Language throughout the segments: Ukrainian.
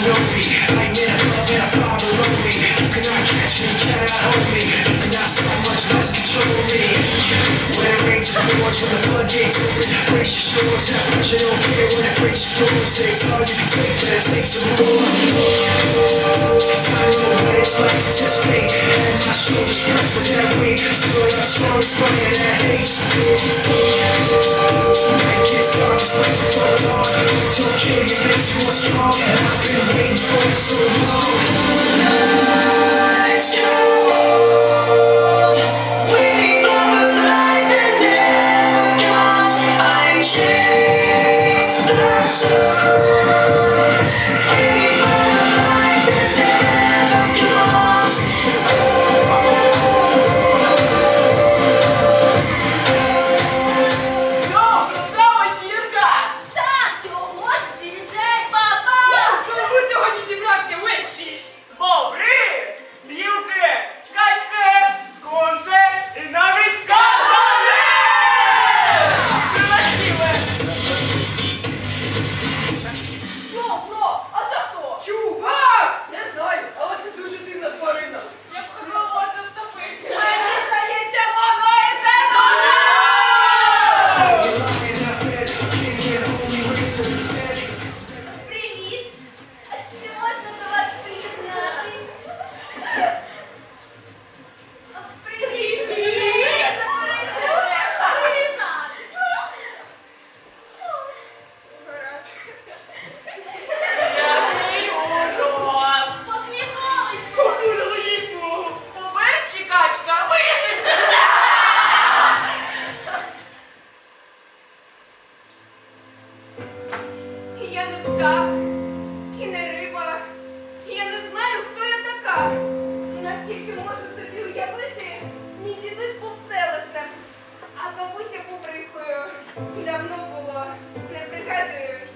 When it rains, it pours When the floodgates open, breaks your shores Have pressure, don't care when it breaks your doors all you. can take, but it takes some more It's not real, but it's life anticipate And my shoulders pressed with that weight Still I'm strong and I hate Night gets dark, it's like a photo Don't care, it makes you more strong Senhor. я не птах, і не риба. Я не знаю, хто я така. Наскільки можу собі уявити, мій дідусь був а бабуся побрикою. Е, давно було, не пригадую.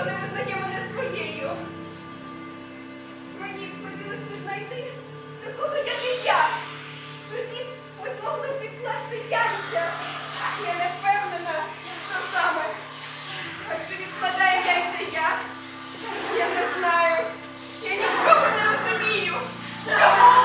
ніхто не визнає мене своєю. Мені хотілося б знайти такого, як і я. Тоді ми змогли б підкласти яйця. Я не впевнена, що саме. А чи відкладає яйця я? Я не знаю. Я нічого не розумію. Чому?